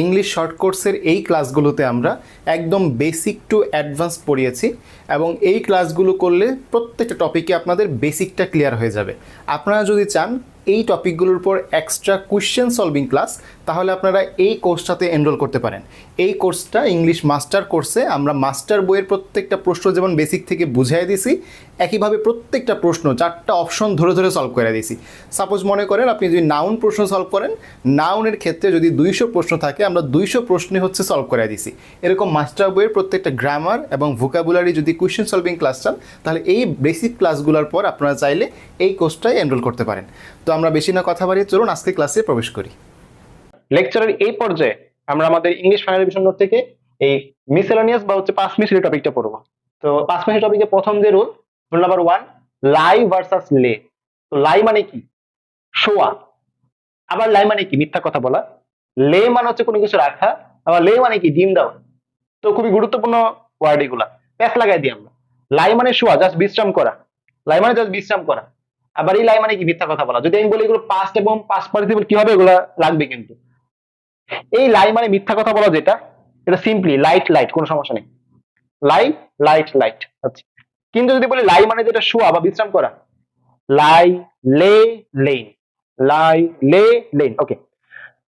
English short কোর্সের এই ক্লাসগুলোতে আমরা একদম বেসিক টু অ্যাডভান্স পড়িয়েছি এবং এই ক্লাসগুলো করলে প্রত্যেকটা টপিকে আপনাদের বেসিকটা ক্লিয়ার হয়ে যাবে। আপনারা যদি চান এই টপিকগুলোর উপর এক্সট্রা কোয়েশ্চেন সলভিং ক্লাস তাহলে আপনারা এই কোর্সটাতে এনরোল করতে পারেন। এই কোর্সটা ইংলিশ মাস্টার কোর্সে আমরা মাস্টার বইয়ের প্রত্যেকটা প্রশ্ন যেমন বেসিক থেকে বুঝাই দিছি, একইভাবে প্রত্যেকটা প্রশ্ন চারটা অপশন ধরে ধরে সলভ করে দিছি। সাপোজ মনে করেন আপনি যদি নাউন প্রশ্ন সলভ করেন নাউনের ক্ষেত্রে যদি দুইশো প্রশ্ন থাকে, আমরা দুইশো প্রশ্নে হচ্ছে সলভ করে দিছি। এরকম মাস্টার বইয়ের প্রত্যেকটা গ্রামার এবং ভোকাবুলারি যদি কোয়েশ্চেন সলভিং ক্লাস চান, তাহলে এই বেসিক ক্লাসগুলোর পর আপনারা চাইলে এই কোর্সটাই এনরোল করতে পারেন। তো আমরা বেশি না কথা বাড়িয়ে চলুন আজকে ক্লাসে প্রবেশ করি। লেকচারের এই পর্যায়ে আমরা আমাদের ইংলিশ ফাইনাল ডিভিশন নোট থেকে এই মিসেলানিয়াস বা হচ্ছে পাঁচ মিনিটের টপিকটা পড়ব। তো পাঁচ মিনিট টপিকে প্রথম যে rule rule number one lie versus lay তো লাই মানে কি? শোয়া আবার লাই মানে কি? মিথ্যা কথা বলা। লে মানে হচ্ছে কোনো কিছু রাখা। আবার লে মানে কি? ডিম দেওয়া। তো খুবই গুরুত্বপূর্ণ ওয়ার্ড এগুলা। প্যাস লাগাই দিই আমরা। লাই মানে শোয়া জাস্ট বিশ্রাম করা। লাই মানে জাস্ট বিশ্রাম করা। আবার এই লাই মানে কি? মিথ্যা কথা বলা। যদি আমি বলি এগুলো পাস্ট এবং পাস্ট পার্টিসিপল কি হবে এগুলা লাগবে কিন্তু? এই লাই মানে মিথ্যা কথা বলা যেটা, এটা সিম্পলি লাইট লাইট কোনো সমস্যা নেই। লাই লাইট লাইট আচ্ছা। কিন্তু যদি বলি লাই মানে যেটা শোয়া বা বিশ্রাম করা লাই লে লেন লাই লে লেন ওকে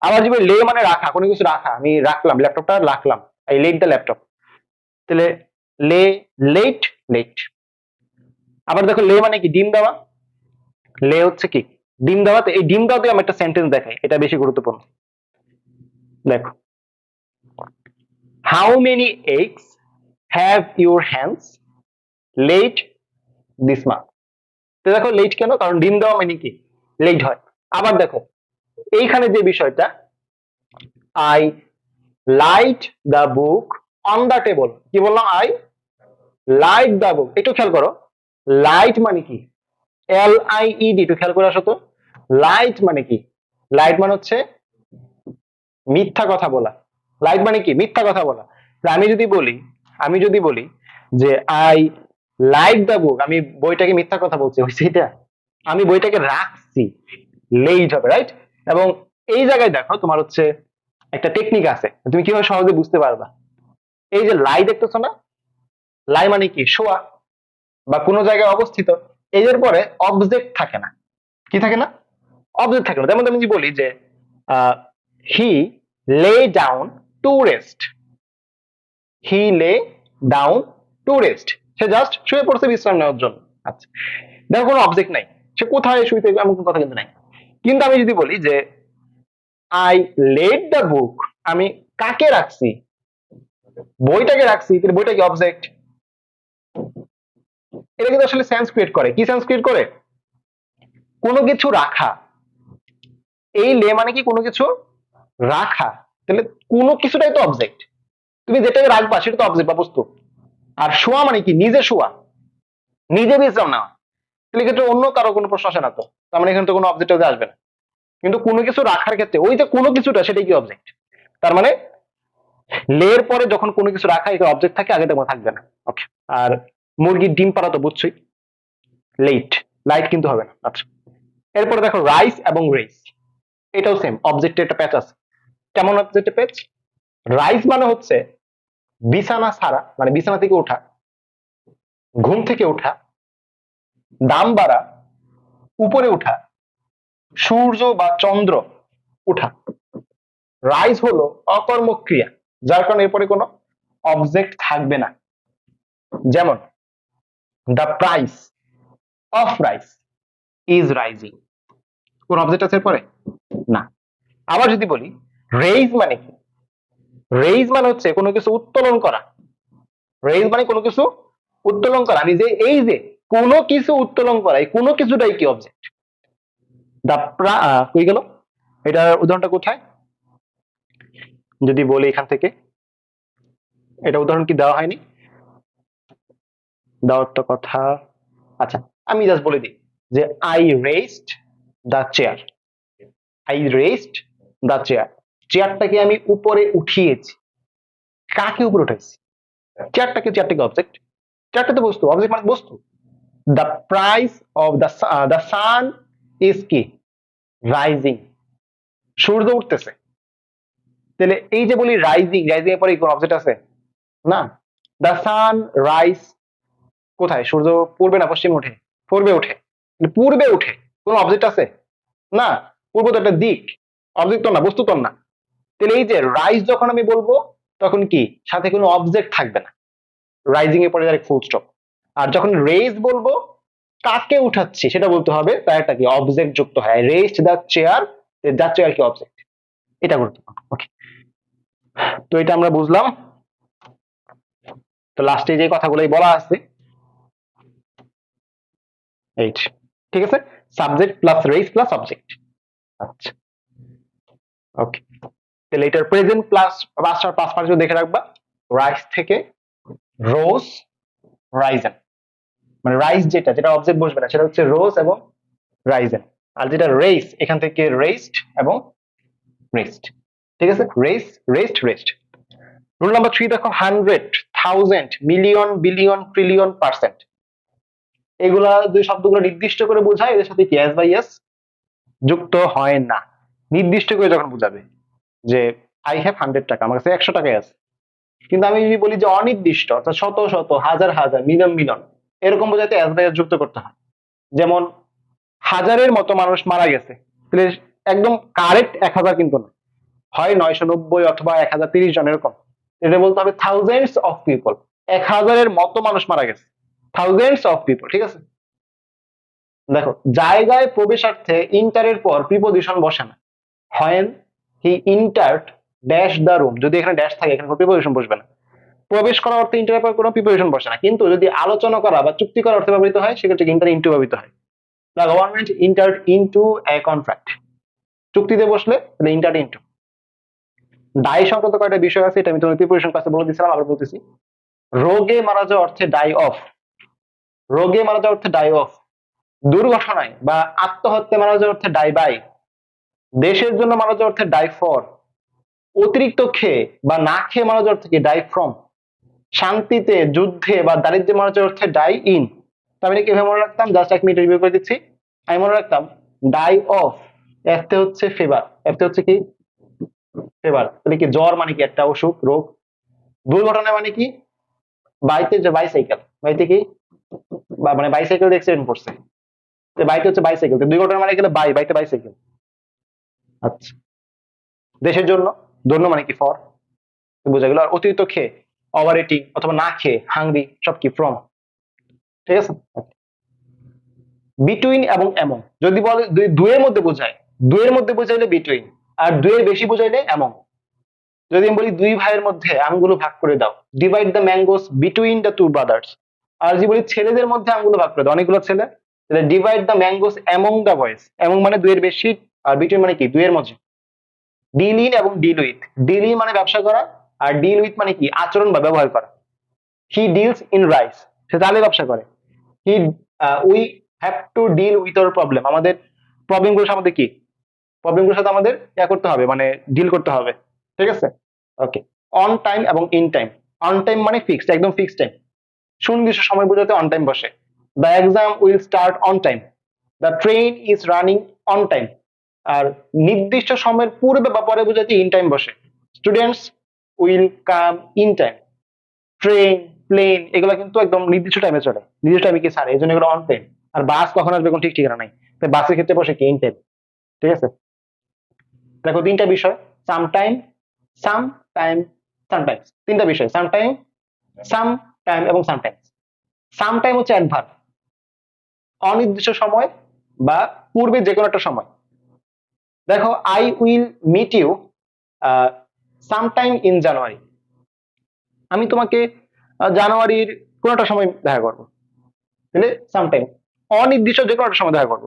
আবার যদি লে মানে রাখা, কোনো কিছু রাখা, আমি রাখলাম ল্যাপটপটা রাখলাম আই লেট দ্য ল্যাপটপ তাহলে লে লেট লেট আবার দেখো লে মানে কি? ডিম দেওয়া লে হচ্ছে কি? ডিম দেওয়াতে, এই ডিম দেওয়াতে আমি একটা সেন্টেন্স দেখাই, এটা বেশি গুরুত্বপূর্ণ। দেখো। How many eggs have your hands laid this month তো দেখো লেট কেন? কারণ ডিম দেওয়া মানে কি? লেট হয়। আবার দেখো, এইখানে যে বিষয়টা I laid the book on the table কি বললাম? আই লাইট দ্য বুক একটু খেয়াল করো। লাইট মানে কি? এল আই ই ডি একটু খেয়াল করে আসো তো। লাইট মানে কি? লাইট মানে হচ্ছে মিথ্যা কথা বলা। লাইট মানে কি? মিথ্যা কথা বলা। আমি যদি বলি, আমি যদি বলি যে আই লাইক দ্য বুক আমি বইটাকে মিথ্যা কথা বলছি সেটা আমি বইটাকে রাখছি। লেট হবে রাইট এবং এই জায়গায় দেখো, তোমার হচ্ছে একটা টেকনিক আছে। তুমি কীভাবে সহজে বুঝতে পারবা? এই যে লাই দেখতেছো না? লাই মানে কি? শোয়া। বা কোনো জায়গায় অবস্থিত। এদের পরে অবজেক্ট থাকে না। কি থাকে না? অবজেক্ট থাকে না। যেমন আমি বলি যে হি lay down to rest he lay down to rest say just শুয়ে পড়ছে বিশ্রাম নেওয়ার জন্য। আচ্ছা। দেখো, কোনো অবজেক্ট নাই। সে কোথায় শুইতে এমন কোনো কথা কিন্তু নাই। কিন্তু আমি যদি বলি যে আই লেট দ্য বুক আমি কাকে রাখছি? বইটাকে রাখছি। তাহলে বইটা কি অবজেক্ট এটা কিন্তু আসলে সেন্স ক্রিয়েট করে। কি সেন্স ক্রিয়েট করে? কোনো কিছু রাখা। এই লে মানে কি কোনো কিছু রাখা? তাহলে কোনো কিছুটাই তো অবজেক্ট তুমি যেটাকে রাখবা সেটা তো অবজেক্ট বা বস্তু। আর শোয়া মানে কি? নিজে শোয়া। নিজে বিশ্রাম নেওয়া। তাহলে ক্ষেত্রে অন্য কারও কোনো প্রশ্ন আসে না তো। তার মানে এখানে তো কোনো অবজেক্ট আসবে না। কিন্তু কোনো কিছু রাখার ক্ষেত্রে ওই যে কোনো কিছুটা সেটাই কি অবজেক্ট তার মানে লের পরে যখন কোনো কিছু রাখা এটা অবজেক্ট থাকে, আগে তেমন থাকবে না। ওকে আর মুরগির ডিম পাড়া তো বুঝছই। লেট লাইট কিন্তু হবে না আচ্ছা। এরপরে দেখো রাইস এবং রেস এটাও সেম অবজেক্টে একটা প্যাচ আছে। কেমন অবজেক্টে প্যাচ রাইস মানে হচ্ছে বিছানা ছাড়া মানে বিছানা থেকে ওঠা, ঘুম থেকে ওঠা, দাম বাড়া, উপরে ওঠা, সূর্য বা চন্দ্র ওঠা। রাইজ হলো অকর্মক্রিয়া, যার কারণে এরপরে কোনো অবজেক্ট থাকবে না। যেমন the price of rice is rising কোন অবজেক্ট আছে এরপরে? না। আবার যদি বলি রেইজ মানে কি? রেইজ মানে হচ্ছে কোনো কিছু উত্তোলন করা। রেইজ মানে কোনো কিছু উত্তোলন করা। যে এই যে কোনো কিছু উত্তোলন করা এই কোনো কিছুটাই কি অবজেক্ট দা কই গেল? এটার উদাহরণটা কোথায়? যদি বলি এখান থেকে এটা উদাহরণ কি দেওয়া হয়নি? দেওয়ার তো কথা। আচ্ছা আমি জাস্ট বলে দিই যে I rest the chair I rest the chair চেয়ারটাকে আমি উপরে উঠিয়েছি। কাকে উপরে উঠাইছি? চেয়ারটাকে চেয়ারটাকে অবজেক্ট চেয়ারটা তো বস্তু অবজেক্ট মানে বস্তু। The price of the the sun is কি? রাইজিং সূর্য উঠতেছে। তাহলে এই যে বলি রাইজিং রাইজিং এর পরে কোনো অবজেক্ট আছে? না। দ্য সান রাইস কোথায়? সূর্য পূর্বে না পশ্চিমে ওঠে পূর্বে ওঠে পূর্বে ওঠে কোনো অবজেক্ট আছে? না। পূর্ব তো একটা দিক। অবজেক্ট না, বস্তু না। তাহলে এই যে রাইজ যখন আমি বলব, তখন কি? সাথে কোনো অবজেক্ট থাকবে না। রাইজিং এর পরে ফুল স্টপ আর যখন রেজ বলব, কাকে উঠাচ্ছি সেটা বলতে হবে তার একটা কি? অবজেক্ট যুক্ত হয়। Rest the chair the chair কি অবজেক্ট এটা গুরুত্বপূর্ণ। ওকে তো এটা আমরা বুঝলাম। তো লাস্টে যে কথাগুলোই বলা আছে এইট ঠিক আছে? Subject plus rest plus object আচ্ছা। ওকে তাহলে এটার প্রেজেন্ট প্লাস পাস্ট আর পাস্ট পার্টিসিপল দেখে রাখবা। রাইস থেকে রোজ রাইজেন মানে রাইস যেটা যেটা অবজেক্ট বসবে না, সেটা হচ্ছে রোজ এবং রাইজেন আর যেটা রেস এখান থেকে রেস্ট এবং রেস্ট ঠিক আছে? Rest rest rest rule number three দেখো hundred thousand million billion trillion percent এগুলা দুই শব্দগুলো নির্দিষ্ট করে বোঝায়, এদের সাথে কি এস বাই যুক্ত হয় না। নির্দিষ্ট করে যখন বোঝাবে যে আই হ্যাভ হান্ড্রেড টাকা, আমার কাছে একশো টাকাই আছে। কিন্তু আমি যদি বলি যে, অনির্দিষ্ট অর্থাৎ শত শত, হাজার হাজার মিলন মিলিয়ন, এরকম বোঝাতে এস বাই এস যুক্ত করতে হয়। যেমন, হাজারের মতো মানুষ মারা গেছে, তাহলে একদম কারেক্ট এক হাজার কিন্তু না। হয় নয়শো নব্বই অথবা এক হাজার তিরিশ জন, এরকম। এটা বলতে হবে থাউজেন্ডস অফ পিপল এক হাজারের মতো মানুষ মারা গেছে। থাউজেন্ডস অফ পিপল ঠিক আছে? দেখো, জায়গায় প্রবেশার্থে ইন্টারের পর প্রিপোজিশন বসে না। হয় he entered dash the room যদি এখানে ড্যাশ থাকে, এখানে প্রিপোজিশন বসবে না। প্রবেশ করার অর্থে ইন্টারের পর কোনো প্রিপোজিশন বসে না। কিন্তু যদি আলোচনা করা বা চুক্তি করার অর্থে ব্যবহৃত হয়, সেক্ষেত্রে ইন্টার ইন্টু ব্যবহৃত হয়। The government entered into a contract চুক্তিতে বসলে, তাহলে ইন্টার্ড ইনটু দায় সংক্রান্ত কয়েকটা বিষয় আছে, এটা আমি তোমার প্রিপারেশন ক্লাসে বলে দিয়েছিলাম, আবার বলতেছি। রোগে মারা যাওয়া অর্থে ডাই অফ রোগে মারা যাওয়া অর্থে ডাই অফ দুর্ঘটনায় বা আত্মহত্যা মারা যাওয়া অর্থে ডাই বাই দেশের জন্য মারা যাওয়া অর্থে ডাই ফর অতিরিক্ত খেয়ে বা না খেয়ে মারা যাওয়ার থেকে ডাই ফ্রম শান্তিতে, যুদ্ধে বা দারিদ্র্যে মারা যাওয়ার অর্থে ডাই ইন তো আমি কীভাবে মনে রাখতাম জাস্ট এক মিনিট রিভিউ করে দিচ্ছি। আমি মনে রাখতাম ডাই অফ এতে হচ্ছে ফেভার এতে হচ্ছে কি? ফেভার তাহলে কি? জ্বর মানে কি? একটা অসুখ, রোগ। দুর্ঘটনা মানে কি? বাইতে যে বাইসাইকেল বাইতে কি? বা মানে বাইসাইকেল অ্যাক্সিডেন্ট করছে তো বাইতে হচ্ছে বাইসাইকেল তো দুর্ঘটনা মানে গেলে বাই বাইতে বাইসাইকেল আচ্ছা। দেশের জন্য জন্য মানে কি? ফর বোঝা গেল আর অতিরিক্ত খেয়ে ওভার ইটিং অথবা না খেয়ে হাংরি সব কি ফ্রম ঠিক আছে? বিটুইন এবং এমন যদি বলে দুই দুয়ের মধ্যে বোঝায় দুয়ের মধ্যে বোঝাইলে বিটুইন আর দুয়ের বেশি বোঝাইলে এমন যদি আমি বলি দুই ভাইয়ের মধ্যে আমগুলো ভাগ করে দাও divide the mangoes between the two brothers আর যদি বলি ছেলেদের মধ্যে আমগুলো ভাগ করে দাও। অনেকগুলো ছেলে। তাহলে divide the mangoes among the boys among মানে দুইয়ের বেশি আর বিটুইন মানে কি? দুইয়ের মধ্যে। ডিল ইন এবং ডিল উইথ ডিল ইন মানে ব্যবসা করা আর ডিল উইথ মানে কি? আচরণ বা ব্যবহার করা। হি ডিলস ইন রাইস সে তাহলে ব্যবসা করে। He we have to deal with our problem আমাদের প্রবলেমগুলোর সাথে আমাদের কি? প্রবলেমগুলোর সাথে আমাদের ইয়া করতে হবে মানে ডিল করতে হবে। ঠিক আছে? ওকে অন টাইম এবং ইন টাইম অন টাইম মানে ফিক্সড একদম ফিক্সড টাইম সুনির্দিষ্ট সময় বোঝাতে অন টাইম বসে। The exam will start on time the train is running on time আর নির্দিষ্ট সময়ের পূর্বে বা পরে বোঝাতে ইন টাইম বসে। Students will come in time train plane এগুলো কিন্তু একদম নির্দিষ্ট টাইমে চলে। নির্দিষ্ট টাইমে কি ছাড়ে এই জন্য এগুলো অন টাইম আর বাস কখন আসবে কোনো ঠিক ঠিকানা নাই। তাই বাসের ক্ষেত্রে বসে কি ইন টাইম ঠিক আছে? দেখো তিনটা বিষয়। Some time some time sometimes তিনটা বিষয়। সাম টাইম সাম টাইম এবং সামটাইমস সাম টাইম হচ্ছে অ্যাডভার্ব অনির্দিষ্ট সময় বা পূর্বে যে কোনো একটা সময়। দেখো I will meet you sometime in January আমি তোমাকে জানুয়ারির কোনো একটা সময় দেখা করব। তাহলে সামটাইম অনির্দিষ্ট যে কোনো একটা সময় দেখা করব।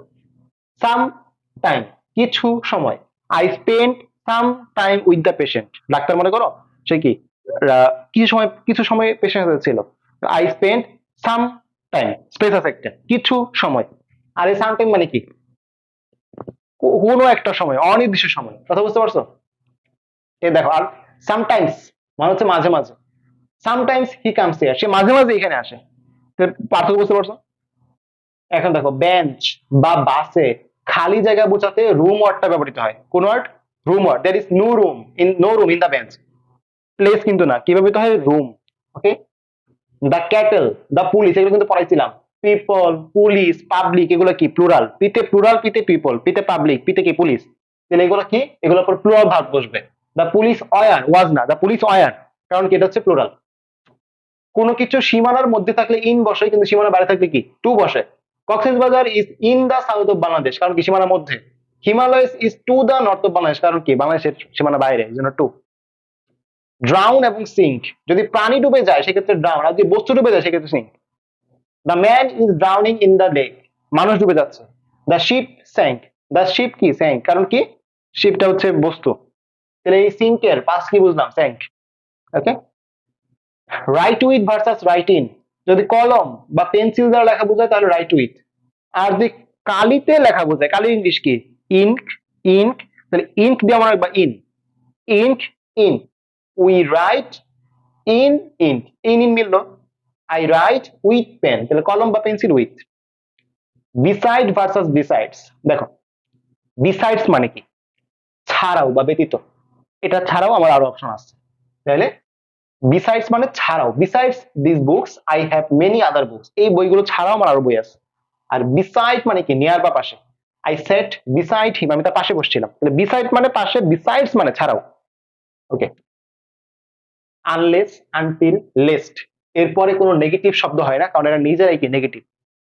সাম টাইম কিছু সময়। I spend some time with the patient doctor মনে করো? সে কি? কিছু সময় কিছু সময় পেশেন্ট ছিল। I spend some time, space আছে কিছু সময়। আর এই সাম টাইম মানে কি? কোনো একটা সময়, অনির্দিষ্ট সময়। কথা বুঝতে পারছ? এই দেখো, আর সামটাইমস মানে হচ্ছে মাঝে মাঝে। সামটাইমস হি কামস হিয়ার, সে মাঝে মাঝে এখানে আসে। পার্থক্য বুঝতে পারছ? এখন দেখো, বেঞ্চ বা বাসে খালি জায়গা বোঝাতে রুম ওয়ার্ডটা ব্যবহৃত হয়। কোন word? Rumour there is no room, in, no room in the bench. Place কিন্তু না। কীভাবে তো হয়? Room okay the cattle the police এগুলো কিন্তু পড়াইছিলাম। পিপল পুলিশ পাবলিক এগুলো কি? প্লুরাল পিতে প্লুরাল পিতে পিপল পিতে পাবলিক পিতে কি? পুলিশ তাহলে এগুলো কি? এগুলোর পর প্লুরাল ভাগ বসবে। দ্য পুলিশ অয়ার ওয়াজ না। দ্য পুলিশ অয়ার কারণ কি? এটা হচ্ছে প্লুরাল কোনো কিছু সীমানার মধ্যে থাকলে ইন বসে, কিন্তু সীমানার বাইরে থাকলে কি? টু বসে। Cox's Bazar is in the south of Bangladesh কারণ কি? সীমানার মধ্যে। Himalayas is to the north of Bangladesh কারণ কি? বাংলাদেশের সীমানা বাইরে জন্য টু ড্রাউন এবং সিঙ্ক যদি প্রাণী ডুবে যায়, সেক্ষেত্রে ড্রাউন আর যদি বস্তু ডুবে যায়, সেক্ষেত্রে sink the man is drowning in the lake মানুষ ডুবে যাচ্ছে। The ship sank the ship কি? স্যাঙ্ক কারণ কি? শিপটা হচ্ছে বস্তু। তাহলে এই সিঙ্কের পাস কি বুঝলাম? Sank okay write with versus write in যদি কলম বা পেন্সিল দ্বারা লেখা বোঝায়, তাহলে রাইট উইথ আর যদি কালিতে লেখা বোঝায় কালি ইংলিশ কি? ইঙ্ক ইঙ্ক তাহলে ইঙ্ক দিয়ে আমরা বা in ink in we write in ink in in মিললো I write with pen তাহলে কলম বা pencil with beside versus besides দেখো বিসাইডস মানে কি? ছাড়াও বা ব্যতীত। এটা ছাড়াও আমার আরও অপশন আছে। তাহলে বিসাইডস মানে ছাড়াও। Besides this books I have many other books এই বইগুলো ছাড়াও আমার আরও বই আছে। আর বিসাইড মানে কি? নিয়ার বা পাশে। আই সেট বিসাইড হিম আমি তার পাশে বসছিলাম। তাহলে বিসাইড মানে পাশে বিসাইডস মানে ছাড়াও। ওকে আনলেস আনটিল লেস্ট এরপরে কোনো নেগেটিভ শব্দ হয় না, কারণ এটা নিজেরাই কি নেগেটিভ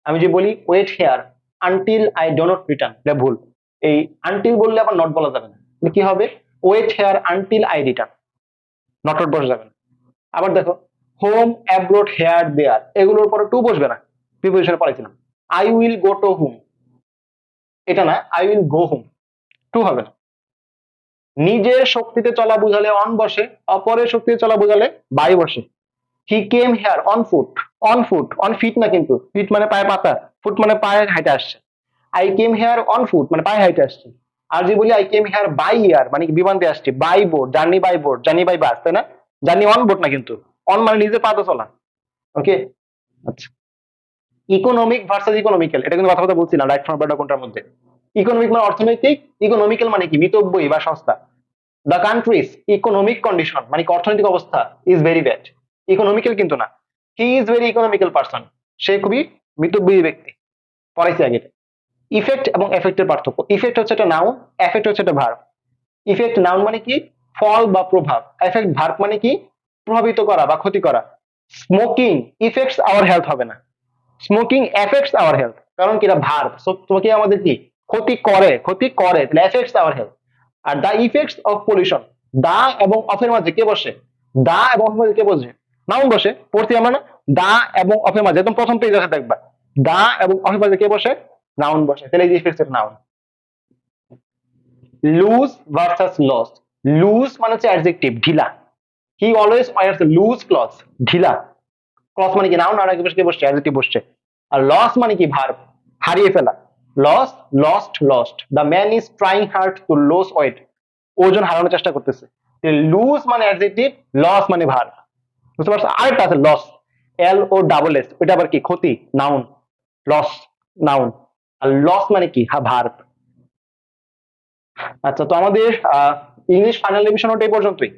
আমি যে বলি wait here until I do not return এটা ভুল। এই আনটিল বললে আবার নট বলা যাবে না। কি হবে? Wait here until I return not not বসা যাবে না। আবার দেখো হোম অ্যাব্রোড হেয়ার দেয়ার এগুলোর পরে টু বসবে না। প্রিপোজিশনে পড়াইছিলাম I will go to home এটা না I will go home to হবে না। নিজের শক্তিতে চলা বুঝালে অন বসে, অপরের শক্তিতে চলা বুঝালে বাই বসে। He came here on foot on foot on feet না কিন্তু ফিট মানে পায়ে পাতা ফুট মানে পায়ে হাইটে আসছে। I came here on foot মানে পায়ে হাইটে আসছে। আর যে বলি I came here by air মানে বিমান দিয়ে আসছে? By board journey by board journey by bus তাই না? জার্নি অন বোর্ড না কিন্তু অন মানে নিজে পাতা চলা। ওকে আচ্ছা। ইকোনমিক ভার্সাস ইকোনমিক্যাল এটা কিন্তু কথা কথা বলছিলাম রাইট ফ্রম কোনটার মধ্যে। ইকোনমিক মানে অর্থনৈতিক ইকোনমিক্যাল মানে কি? মিতব্যয়ী বা সস্তা। দ্য কান্ট্রিজ ইকোনমিক কন্ডিশন মানে অর্থনৈতিক অবস্থা ইজ ভেরি ব্যাড ইকোনমিক্যাল কিন্তু না। He is very economical person সে খুবই মিতব্যয়ী ব্যক্তি। পড়াইছি আগে ইফেক্ট এবং এফেক্টের পার্থক্য। ইফেক্ট হচ্ছে একটা নাউন এফেক্ট হচ্ছে একটা ভার্ব ইফেক্ট নাউন মানে কি? ফল বা প্রভাব। এফেক্ট ভার্ব মানে কি? প্রভাবিত করা বা ক্ষতি করা। স্মোকিং ইফেক্টস আওয়ার হেলথ হবে না। স্মোকিং এফেক্টস আওয়ার হেলথ কারণ কি? এটা ভার্ব তোমাকে আমাদের কি? ক্ষতি করে ক্ষতি করে, তাহলে effects our health R the effects of pollution the এবং অফের মাঝে কে বসে? দা এবং অফের মাঝে কে বসে? নাউন বসে, পড়ছি আমরা না? দা এবং অফের মাঝে, একদম প্রথম পেজ আছে দেখবা দা এবং অফের মাঝে কে বসে? নাউন বসে। তাহলে এই ইফেক্টস এর noun loose versus lose loose মানে হচ্ছে অ্যাডজেক্টিভ ঢিলা। He always wears loose cloth ঢিলা। ক্লথ মানে কি? নাউন আর আগে কে বসছে? অ্যাডজেক্টিভ বসছে। আর লস মানে কি? ভার্ব হারিয়ে ফেলা। Lose lost lost the man is trying hard to lose weight ওজন হারানোর চেষ্টা করতেছে। লুজ মানে অ্যাডজেক্টিভ লস মানে ভার। বুঝতে পারছ? আরেকটা আছে loss L O double S ওইটা আবার কি? ক্ষতি নাউন লস নাউন আর লস মানে কি? হ্যাঁ ভার্ব আচ্ছা তো আমাদের ইংলিশ ফাইনাল রিভিশন ওটাই পর্যন্তই।